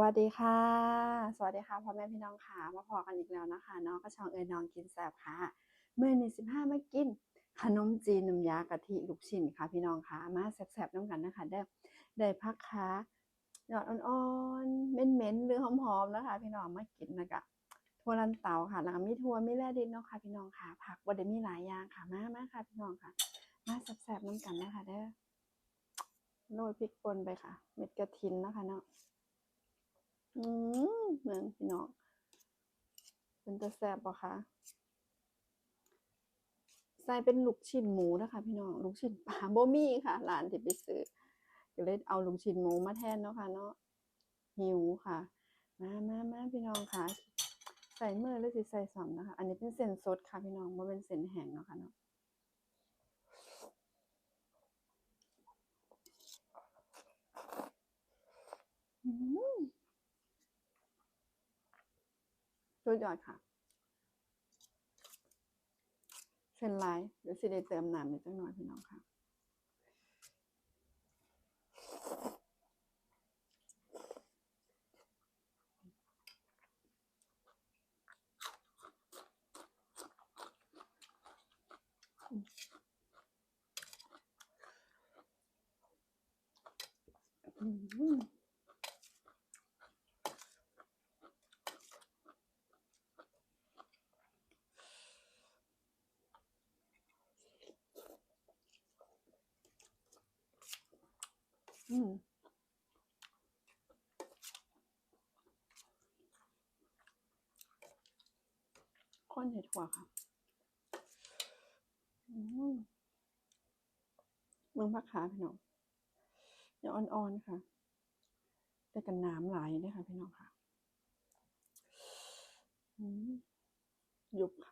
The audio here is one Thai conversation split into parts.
วัสดีค่ะ สวัสดีค่ะพ่อแม่พี่น้องค่ะ มาพอกันอีกแล้วนะคะเนาะก็ชองเอ๋ยน้องกินแซ่บค่ะ เมื่อนี้สิบห้ามากิน ขนมจีนน้ำยากะทิลูกชิ้นค่ะ พี่น้องค่ะ มาแซ่บๆน้ำกันนะคะได้ได้พักขาหยอดอ่อนๆเหม็นๆหรือหอมๆนะคะ พี่น้องมากินนะคะทั่วลันเตาค่ะแล้วก็มีทั่วมีแร่ดินเนาะค่ะ พี่น้องค่ะ ผักบดได้มีหลายอย่างค่ะมามาค่ะ พี่น้องค่ะ มาแซ่บๆน้ำกันนะคะเด้โรยพริกป่นไปค่ะ เม็ดกระถินนะคะเนาะ อืมเหมือนพี่น้องเป็นตะแซบปะคะใส่เป็นลูกชิ้นหมูนะคะพี่น้องลูกชิ้นปลาโบมี่ค่ะร้านที่ไปซื้อก็เลยเอาลูกชิ้นหมูมาแทนเนาะค่ะเนาะหิวค่ะ มามามาพี่น้องค่ะ ใส่เมื่อหรือสิใส่สองนะคะ อันนี้เป็นเส้นสดค่ะพี่น้องบ่เป็นเส้นแห้งเนาะค่ะเนาะอืม สุดยอดค่ะ เส้นลายเดี๋ยวสิได้เติมน้ำอีกจังหน่อยพี่น้องค่ะอืม อืมข้นเห็ดหัวค่ะเมืองพักขาพี่น้องอย่อ่อนๆค่ะ แต่กันน้ำไหลายด้วยค่ะพี่น้องค่ะยุบค่ะ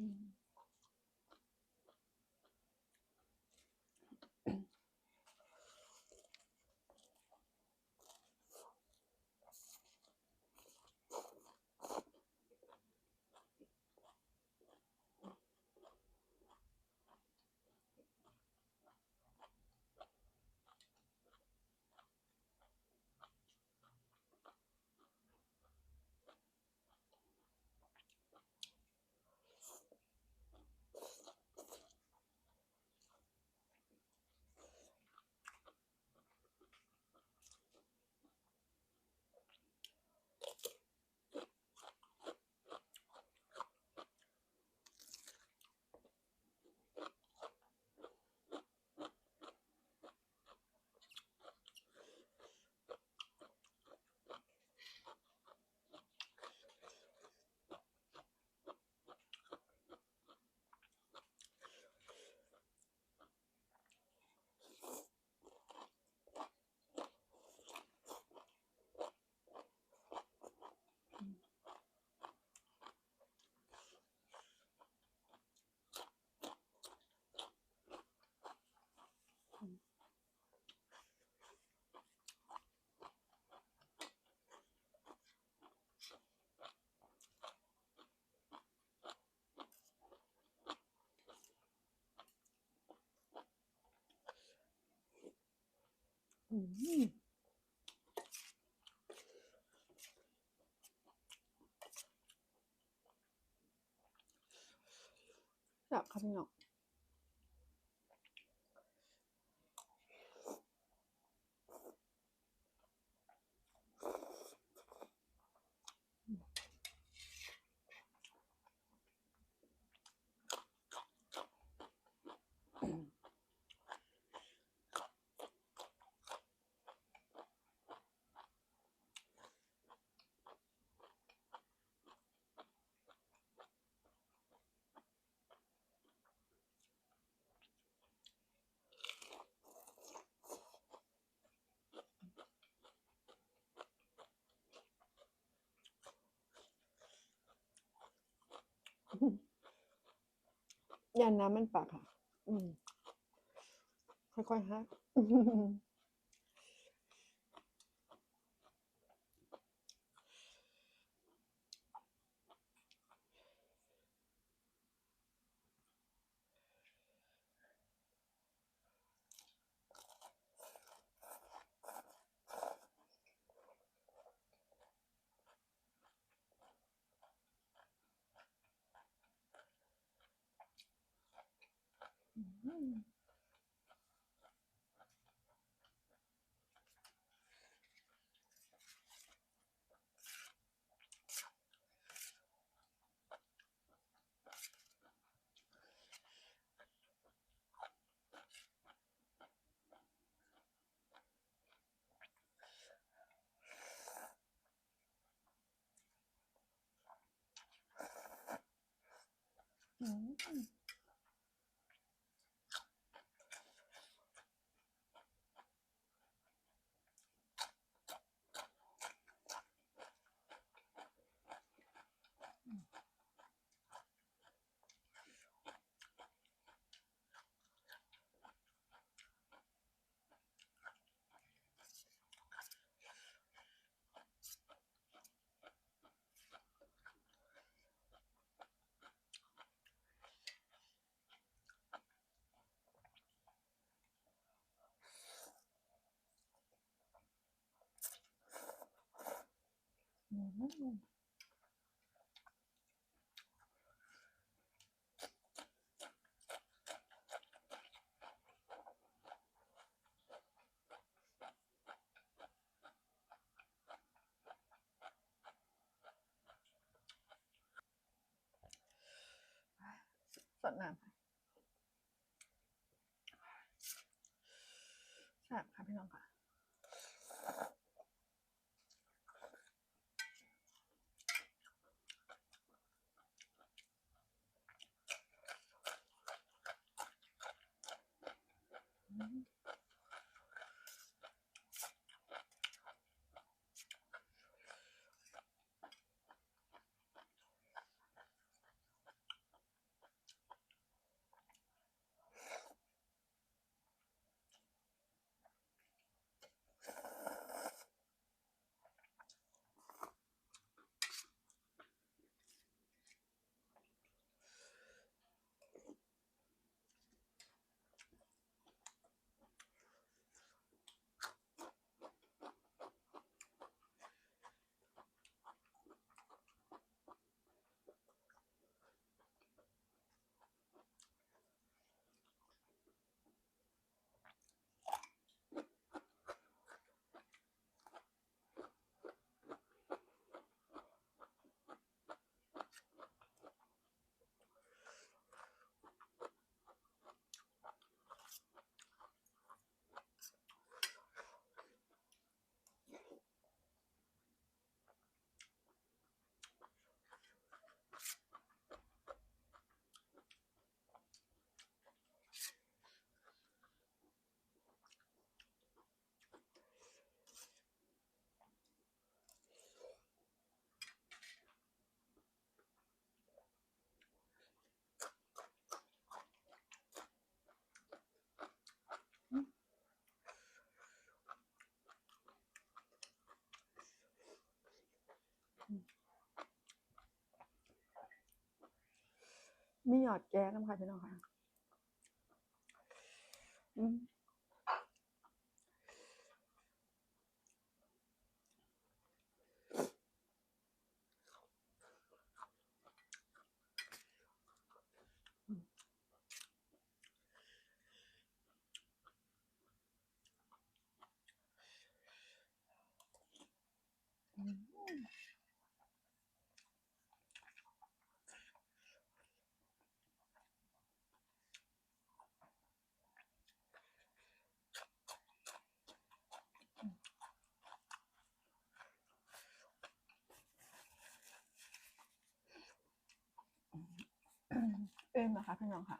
อื มอืมแยันน้ำมันปากค่ะ อืม ค่อยๆฮะ อืม อืม อืม สดน้ำแซ่บค่ะพี่น้องค่ะ มีหยอดแก้น้ำค่ะพี่น้องค่ะ เอ็มนะคะพี่น้องค่ะ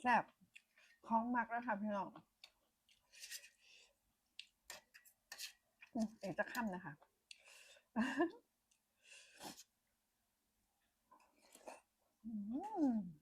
แซ่บคล้องมักแล้วค่ะพี่น้องอืมอีกจะค่ำนะคะอืม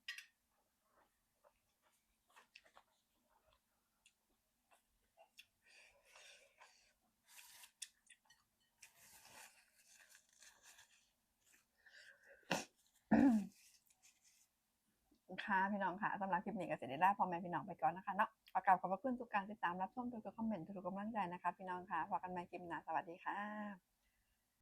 ค่ะพี่น้องค่ะสำหรับคลิปนี้ก็เสร็จได้พ่อแม่พี่น้องไปก่อนนะคะเนาะขอกราบขอบพระคุณทุกการติดตามรับชมทุกคอมเมนต์ทุกกำลังใจนะคะ พี่น้องค่ะพบกันใหม่คลิปหน้าสวัสดีค่ะ